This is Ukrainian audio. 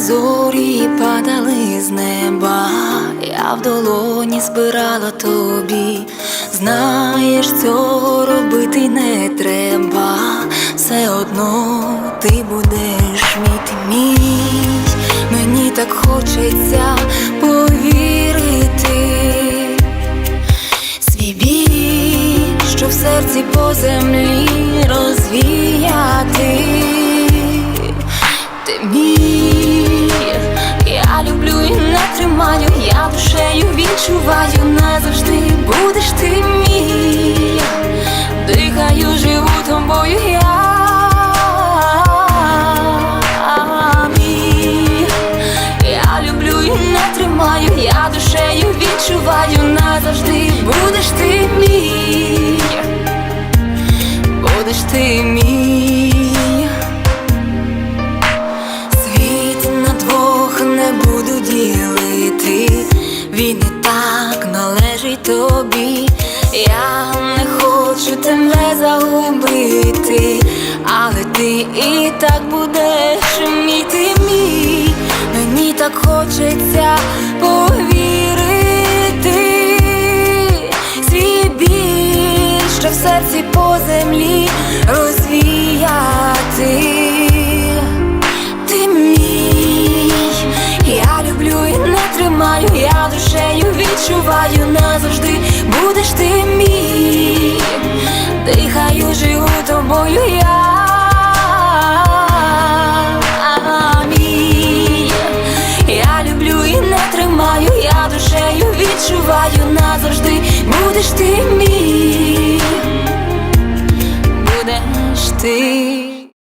зорі падали з неба, я в долоні збирала тобі. Знаєш, цього робити не треба, все одно ти будеш мій мій. Мені так хочеться повірити. Свій біль, що в серці по землі відчуваю, назавжди будеш ти мій, дихаю, живу тобою я. Мій. Я люблю і не тримаю, я душею відчуваю, назавжди будеш ти мій, він і так належить тобі. Я не хочу тебе загубити, але ти і так будеш мій мій. Мені так хочеться повірити, свій біль, що в серці по землі душею відчуваю, назавжди. Будеш ти мій, дихаю, живу тобою я. Мій. Я люблю і не тримаю, я душею відчуваю, назавжди. Будеш ти мій,